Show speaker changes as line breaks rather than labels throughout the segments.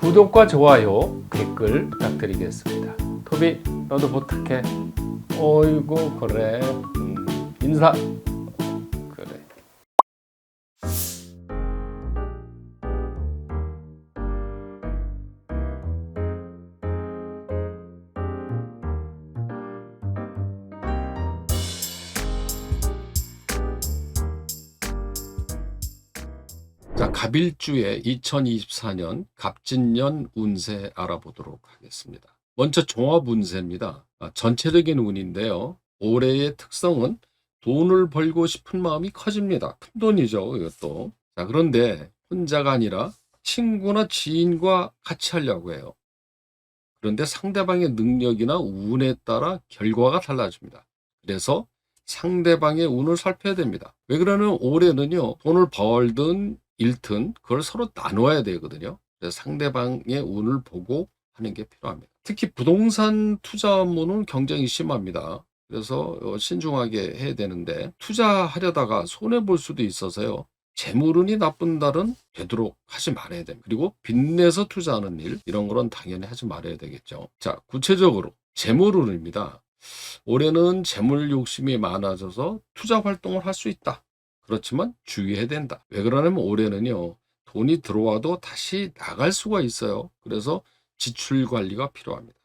구독과 좋아요, 댓글 부탁드리겠습니다. 토비, 너도 부탁해. 어이구, 그래. 음, 인사. 자, 갑일주의 2024년 갑진년 운세 알아보도록 하겠습니다. 먼저 종합 운세입니다. 아, 전체적인 운인데요. 올해의 특성은 돈을 벌고 싶은 마음이 커집니다. 큰 돈이죠, 이것도. 자, 그런데 혼자가 아니라 친구나 지인과 같이 하려고 해요. 그런데 상대방의 능력이나 운에 따라 결과가 달라집니다. 그래서 상대방의 운을 살펴야 됩니다. 왜 그러냐면 올해는요, 돈을 벌든 잃든 그걸 서로 나눠야 되거든요. 그래서 상대방의 운을 보고 하는 게 필요합니다. 특히 부동산 투자문은 경쟁이 심합니다. 그래서 어, 신중하게 해야 되는데 투자하려다가 손해 볼 수도 있어서요. 재물운이 나쁜 달은 되도록 하지 말아야 됩니다. 그리고 빚내서 투자하는 일 이런 거는 당연히 하지 말아야 되겠죠. 자, 구체적으로 재물운입니다. 올해는 재물 욕심이 많아져서 투자 활동을 할 수 있다. 그렇지만 주의해야 된다. 왜 그러냐면 올해는요. 돈이 들어와도 다시 나갈 수가 있어요. 그래서 지출 관리가 필요합니다.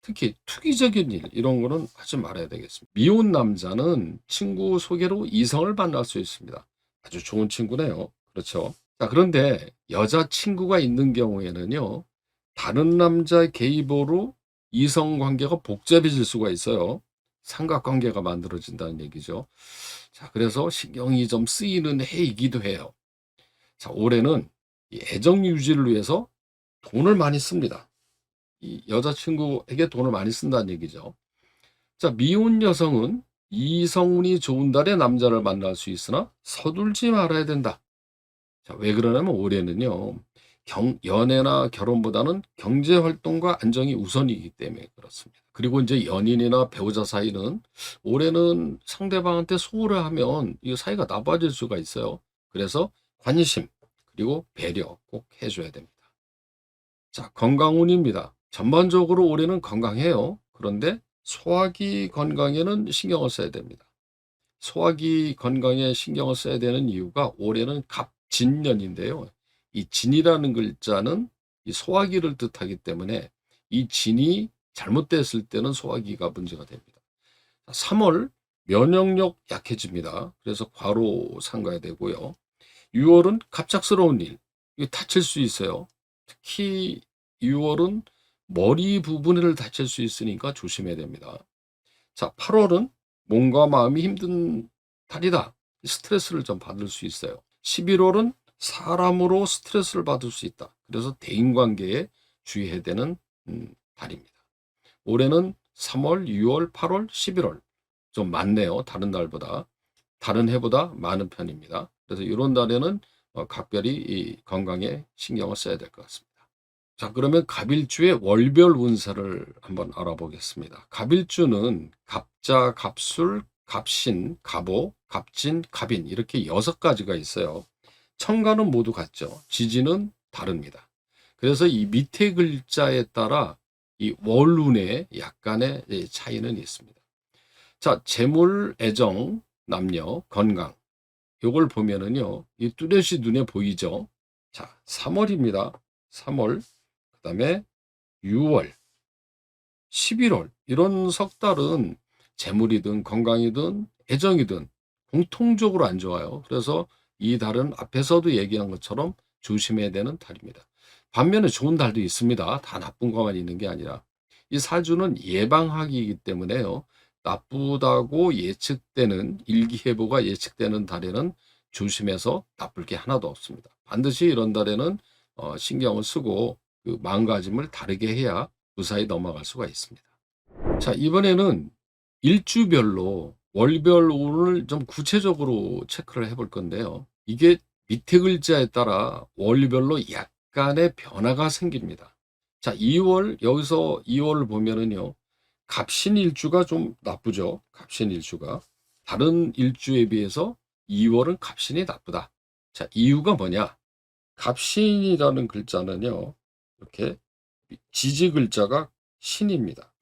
특히 투기적인 일 이런 거는 하지 말아야 되겠습니다. 미혼 남자는 친구 소개로 이성을 만날 수 있습니다. 아주 좋은 친구네요. 그렇죠. 자, 그런데 여자 친구가 있는 경우에는요. 다른 남자의 개입으로 이성 관계가 복잡해질 수가 있어요. 삼각관계가 만들어진다는 얘기죠. 자, 그래서 신경이 좀 쓰이는 해이기도 해요. 자, 올해는 이 애정 유지를 위해서 돈을 많이 씁니다. 이 여자친구에게 돈을 많이 쓴다는 얘기죠. 자, 미혼 여성은 이성운이 좋은 달에 남자를 만날 수 있으나 서둘지 말아야 된다. 자, 왜 그러냐면 올해는요. 경, 연애나 결혼보다는 경제 활동과 안정이 우선이기 때문에 그렇습니다. 그리고 이제 연인이나 배우자 사이는 올해는 상대방한테 소홀을 하면 이 사이가 나빠질 수가 있어요. 그래서 관심 그리고 배려 꼭 해줘야 됩니다. 자, 건강운입니다. 전반적으로 올해는 건강해요. 그런데 소화기 건강에는 신경을 써야 됩니다. 소화기 건강에 신경을 써야 되는 이유가 올해는 갑진년인데요. 이 진이라는 글자는 이 소화기를 뜻하기 때문에 이 진이 잘못됐을 때는 소화기가 문제가 됩니다. 3월 면역력 약해집니다. 그래서 과로 삼가야 되고요. 6월은 갑작스러운 일, 다칠 수 있어요. 특히 6월은 머리 부분을 다칠 수 있으니까 조심해야 됩니다. 자, 8월은 몸과 마음이 힘든 달이다. 스트레스를 좀 받을 수 있어요. 11월은 사람으로 스트레스를 받을 수 있다. 그래서 대인관계에 주의해야 되는 음, 달입니다. 올해는 3월, 6월, 8월, 11월 좀 많네요. 다른 달보다 다른 해보다 많은 편입니다. 그래서 이런 달에는 어, 각별히 이 건강에 신경을 써야 될 것 같습니다. 자, 그러면 갑일주의 월별 운세를 한번 알아보겠습니다. 갑일주는 갑자, 갑술, 갑신, 갑오, 갑진, 갑인 이렇게 여섯 가지가 있어요. 청가는 모두 같죠. 지지는 다릅니다. 그래서 이 밑에 글자에 따라 이 월운의 약간의 차이는 있습니다. 자, 재물, 애정, 남녀, 건강. 요걸 보면은요, 이 뚜렷이 눈에 보이죠? 자, 3월입니다. 3월. 그 다음에 6월, 11월. 이런 석 달은 재물이든 건강이든 애정이든 공통적으로 안 좋아요. 그래서 이 달은 앞에서도 얘기한 것처럼 조심해야 되는 달입니다. 반면에 좋은 달도 있습니다. 다 나쁜 것만 있는 게 아니라. 이 사주는 예방하기이기 때문에요. 나쁘다고 예측되는 일기예보가 예측되는 달에는 조심해서 나쁠 게 하나도 없습니다. 반드시 이런 달에는 어, 신경을 쓰고 그 마음가짐을 다르게 해야 무사히 넘어갈 수가 있습니다. 자, 이번에는 일주별로 월별 운을 좀 구체적으로 체크를 해볼 건데요. 이게 밑에 글자에 따라 월별로 약간의 변화가 생깁니다. 자, 2월, 여기서 2월을 보면은요, 갑신 일주가 좀 나쁘죠. 갑신 일주가. 다른 일주에 비해서 2월은 갑신이 나쁘다. 자, 이유가 뭐냐? 갑신이라는 글자는요, 이렇게 지지 글자가 신입니다.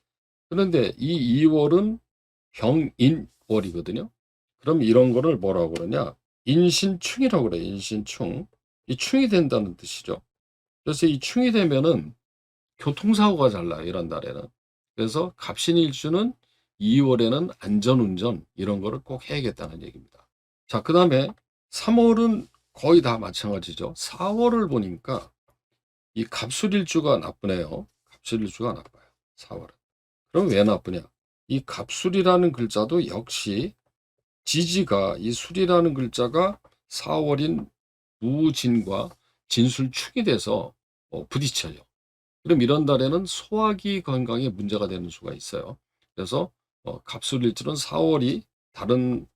그런데 이 2월은 병인 월이거든요. 그럼 이런 거를 뭐라고 그러냐? 인신충이라고 그래요. 인신충. 이 충이 된다는 뜻이죠. 그래서 이 충이 되면은 교통사고가 잘 나요. 이런 날에는. 그래서 갑신일주는 2월에는 안전운전 이런 거를 꼭 해야겠다는 얘기입니다. 자, 그 다음에 3월은 거의 다 마찬가지죠. 4월을 보니까 이 갑술일주가 나쁘네요. 갑술일주가 나빠요. 4월은. 그럼 왜 나쁘냐? 이 갑술이라는 글자도 역시 지지가 이 술이라는 글자가 4월인 무진과 진술축이 돼서 어, 부딪혀요. 그럼 이런 달에는 소화기 건강에 문제가 되는 수가 있어요. 그래서 어, 갑술일주는 4월이 다른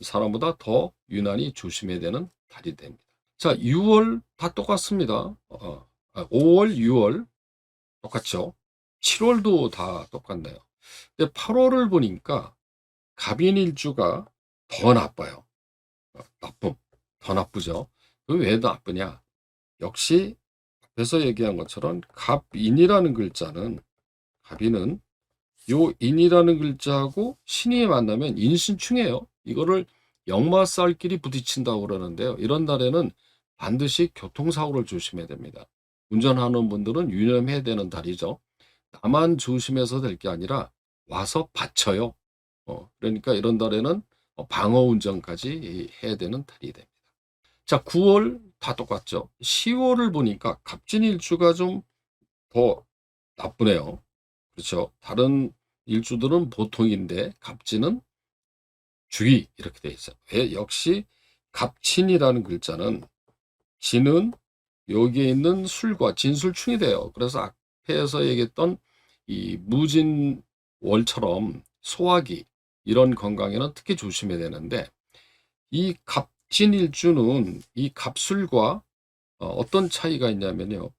사람보다 더 유난히 조심해야 되는 달이 됩니다. 자, 6월 다 똑같습니다. 어, 아, 5월, 6월 똑같죠. 7월도 다 똑같네요. 근데 8월을 보니까 갑인일주가 더 나빠요. 어, 나쁨, 더 나쁘죠. 그왜 나쁘냐? 역시 앞에서 얘기한 것처럼 갑인이라는 글자는 갑인은 요 인이라는 글자하고 신이 만나면 인신충이에요. 이거를 역마살끼리 부딪힌다고 그러는데요. 이런 날에는 반드시 교통사고를 조심해야 됩니다. 운전하는 분들은 유념해야 되는 달이죠. 나만 조심해서 될 게 아니라 와서 받쳐요. 어, 그러니까 이런 달에는 어, 방어 운전까지 해야 되는 달이 됩니다. 자, 9월 다 똑같죠. 10월을 보니까 갑진일주가 좀 더 나쁘네요. 그렇죠. 다른 일주들은 보통인데 갑진은 주의 이렇게 돼 있어요. 왜? 역시 갑친이라는 글자는 진은 여기에 있는 술과 진술충이 돼요. 그래서 앞에서 얘기했던 이 무진 월처럼 소화기 이런 건강에는 특히 조심해야 되는데 이 갑진일주는 이 갑술과 어, 어떤 차이가 있냐면요.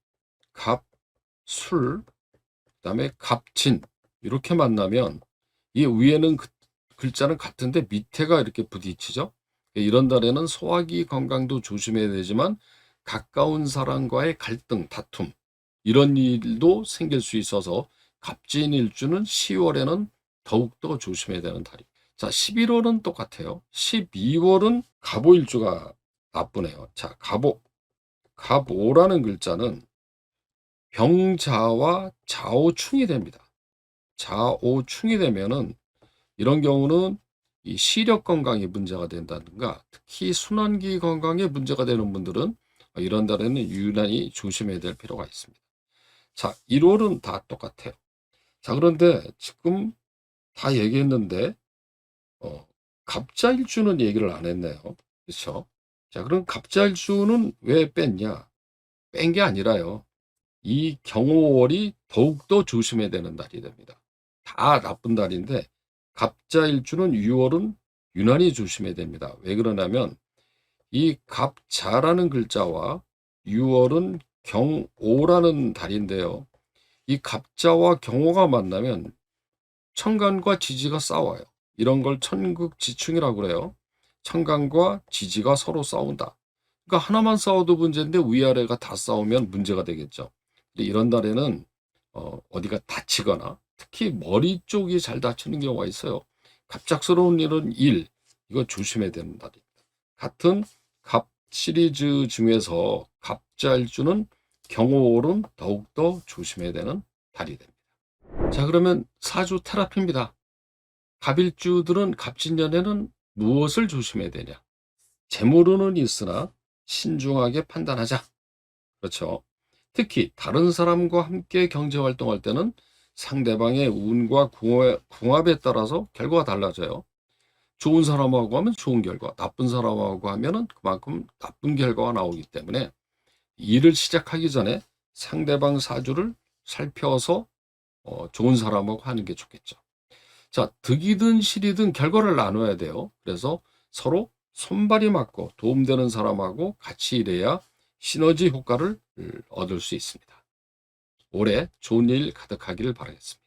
갑술 그다음에 갑진 이렇게 만나면 이 위에는 그, 글자는 같은데 밑에가 이렇게 부딪히죠. 이런 달에는 소화기 건강도 조심해야 되지만 가까운 사람과의 갈등, 다툼 이런 일도 생길 수 있어서 갑진일주는 10월에는 더욱더 조심해야 되는 달이. 자, 11월은 똑같아요. 12월은 갑오일주가 나쁘네요. 자, 갑오. 갑오라는 글자는 병자와 좌오충이 됩니다. 좌오충이 되면은 이런 경우는 이 시력 건강에 문제가 된다든가 특히 순환기 건강에 문제가 되는 분들은 이런 달에는 유난히 조심해야 될 필요가 있습니다. 자, 1월은 다 똑같아요. 자, 그런데 지금 다 얘기했는데 어, 갑자일주는 얘기를 안 했네요. 그렇죠? 자, 그럼 갑자일주는 왜 뺐냐? 뺀 게 아니라요. 이 경호월이 더욱더 조심해야 되는 달이 됩니다. 다 나쁜 달인데 갑자일주는 6월은 유난히 조심해야 됩니다. 왜 그러냐면 이 갑자라는 글자와 6월은 경오라는 달인데요. 이 갑자와 경오가 만나면 천간과 지지가 싸워요. 이런 걸 천극지충이라고 그래요. 천간과 지지가 서로 싸운다. 그러니까 하나만 싸워도 문제인데 위아래가 다 싸우면 문제가 되겠죠. 이런 달에는 어, 어디가 다치거나 특히 머리 쪽이 잘 다치는 경우가 있어요. 갑작스러운 일은 일, 이거 조심해야 되는 달입니다. 같은 갑 시리즈 중에서 갑자일주는 경호월은 더욱더 조심해야 되는 달이 됩니다. 자, 그러면 사주 테라피입니다. 갑일주들은 갑진년에는 무엇을 조심해야 되냐? 재물운은 있으나 신중하게 판단하자. 그렇죠. 특히 다른 사람과 함께 경제 활동할 때는 상대방의 운과 궁합, 에 따라서 결과가 달라져요. 좋은 사람하고 하면 좋은 결과, 나쁜 사람하고 하면 은 그만큼 나쁜 결과가 나오기 때문에 일을 시작하기 전에 상대방 사주를 살펴서 어, 좋은 사람하고 하는 게 좋겠죠. 자, 득이든 실이든 결과를 나눠야 돼요. 그래서 서로 손발이 맞고 도움되는 사람하고 같이 일해야 시너지 효과를 얻을 수 있습니다. 올해 좋은 일 가득하기를 바라겠습니다.